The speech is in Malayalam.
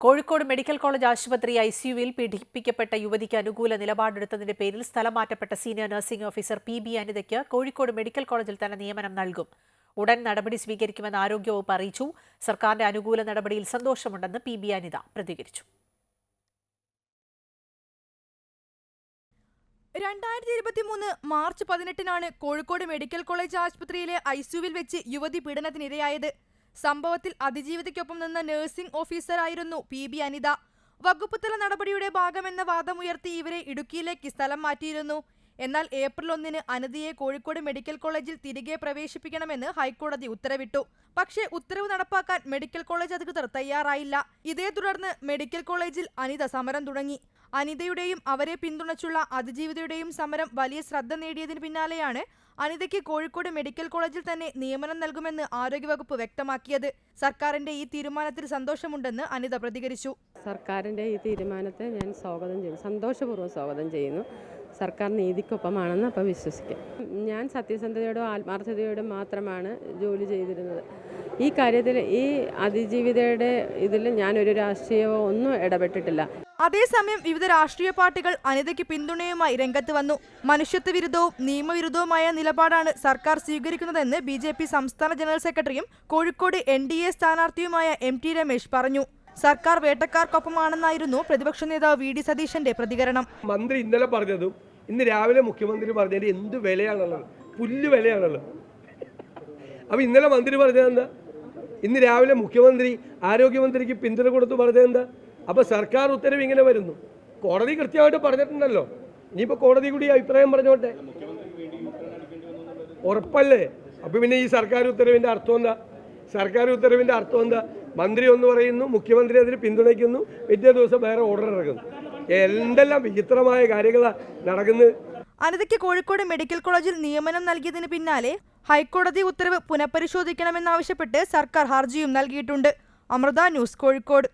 കോഴിക്കോട് മെഡിക്കൽ കോളേജ് ആശുപത്രി ഐ ഐസിയുവിൽ പീഡിപ്പിക്കപ്പെട്ട യുവതിക്ക് അനുകൂല നിലപാടെടുത്തതിന്റെ പേരിൽ സ്ഥലം മാറ്റപ്പെട്ട senior nursing officer P B അനിതയ്ക്ക് Kozhikode medical കോളേജിൽ തന്നെ നിയമനം നൽകും. ഉടൻ നടപടി സ്വീകരിക്കുമെന്ന് ആരോഗ്യവകുപ്പ് അറിയിച്ചു. സർക്കാരിന്റെ അനുകൂല നടപടിയിൽ സന്തോഷമുണ്ടെന്ന് പി ബി അനിത പ്രതികരിച്ചു. രണ്ടായിരത്തി ഇരുപത്തി മൂന്ന് മാർച്ച് പതിനെട്ടിനാണ് കോഴിക്കോട് മെഡിക്കൽ കോളേജ് ആശുപത്രിയിലെ ഐസിയുവിൽ വെച്ച് യുവതി പീഡനത്തിനിരയായത്. സംഭവത്തിൽ അതിജീവിതയ്ക്കൊപ്പം നിന്ന നഴ്സിംഗ് ഓഫീസറായിരുന്നു പി ബി അനിത. വകുപ്പുതല നടപടിയുടെ ഭാഗമെന്ന വാദമുയർത്തി ഇവരെ ഇടുക്കിയിലേക്ക് സ്ഥലം മാറ്റിയിരുന്നു. എന്നാൽ ഏപ്രിൽ ഒന്നിന് അനിതയെ കോഴിക്കോട് മെഡിക്കൽ കോളേജിൽ തിരികെ പ്രവേശിപ്പിക്കണമെന്ന് ഹൈക്കോടതി ഉത്തരവിട്ടു. പക്ഷേ ഉത്തരവ് നടപ്പാക്കാൻ മെഡിക്കൽ കോളേജ് അധികൃതർ തയ്യാറായില്ല. ഇതേ തുടർന്ന് മെഡിക്കൽ കോളേജിൽ അനിത സമരം തുടങ്ങി. അനിതയുടെയും അവരെ പിന്തുണച്ചുള്ള അതിജീവിതയുടെയും സമരം വലിയ ശ്രദ്ധ നേടിയതിന് പിന്നാലെയാണ് അനിതയ്ക്ക് കോഴിക്കോട് മെഡിക്കൽ കോളേജിൽ തന്നെ നിയമനം നൽകുമെന്ന് ആരോഗ്യവകുപ്പ് വ്യക്തമാക്കിയത്. സർക്കാരിന്റെ ഈ തീരുമാനത്തിൽ സന്തോഷമുണ്ടെന്ന് അനിത പ്രതികരിച്ചു. സർക്കാരിന്റെ ഈ തീരുമാനത്തെ ഞാൻ സ്വാഗതം ചെയ്യുന്നു. സന്തോഷപൂർവം സ്വാഗതം ചെയ്യുന്നു. സർക്കാർ നീതിക്കൊപ്പമാണെന്ന് അപ്പോൾ വിശ്വസിക്കാം. ഞാൻ സത്യസന്ധതയോടും ആത്മാർത്ഥതയോടും മാത്രമാണ് ജോലി ചെയ്തിരുന്നത്. ഈ കാര്യത്തിൽ ഈ അതിജീവിതയുടെ ഇതിൽ ഞാനൊരു രാഷ്ട്രീയമോ ഒന്നും ഇടപെട്ടിട്ടില്ല. അതേസമയം വിവിധ രാഷ്ട്രീയ പാർട്ടികൾ അനിതയ്ക്ക് പിന്തുണയുമായി രംഗത്ത് വന്നു. മനുഷ്യത്വ വിരുദ്ധവും നിയമവിരുദ്ധവുമായ നിലപാടാണ് സർക്കാർ സ്വീകരിക്കുന്നതെന്ന് ബി ജെ പി സംസ്ഥാന ജനറൽ സെക്രട്ടറിയും കോഴിക്കോട് എൻ ഡി എ സ്ഥാനാർത്ഥിയുമായ എം ടി രമേശ് പറഞ്ഞു. സർക്കാർ വേട്ടക്കാർക്കൊപ്പമാണെന്നായിരുന്നു പ്രതിപക്ഷ നേതാവ് വി ഡി സതീശന്റെ പ്രതികരണം. മന്ത്രി ഇന്നലെ പറഞ്ഞതും ഇന്ന് രാവിലെ മുഖ്യമന്ത്രി പറഞ്ഞതിന്റെ എന്ത് വിലയാണുള്ളത്? പുല്ല് വിലയാണുള്ളത്. അപ്പൊ ഇന്നലെ മന്ത്രി പറഞ്ഞതെന്താ? ഇന്ന് രാവിലെ മുഖ്യമന്ത്രി ആരോഗ്യമന്ത്രിക്ക് പിന്തുണ കൊടുത്ത് പറഞ്ഞത് എന്താ അപ്പോൾ സർക്കാർ ഉത്തരവ് ഇങ്ങനെ വരുന്നു. കോടതി കൃത്യമായിട്ട് പറഞ്ഞിട്ടുണ്ടല്ലോ. ഇനിയിപ്പോൾ കോടതി കൂടി അഭിപ്രായം പറഞ്ഞോട്ടെ. ഉറപ്പല്ലേ? അപ്പോൾ പിന്നെ ഈ സർക്കാർ ഉത്തരവിന്റെ അർത്ഥം എന്താ? സർക്കാർ ഉത്തരവിന്റെ അർത്ഥം എന്താ? മന്ത്രി ഒന്ന് പറയുന്നു മുഖ്യമന്ത്രി അതിന് പിന്തുണയ്ക്കുന്നു പിറ്റേ ദിവസം വേറെ ഓർഡർ ഇറക്കുന്നു. എന്തെല്ലാം വിചിത്രമായ കാര്യങ്ങളാണ് നടക്കുന്നത് അനിതയ്ക്ക് കോഴിക്കോട് മെഡിക്കൽ കോളേജിൽ നിയമനം നൽകിയതിന് പിന്നാലെ ഹൈക്കോടതി ഉത്തരവ് പുനഃപരിശോധിക്കണമെന്നാവശ്യപ്പെട്ട് സർക്കാർ ഹർജിയും നൽകിയിട്ടുണ്ട്. അമൃത ന്യൂസ് കോഴിക്കോട്.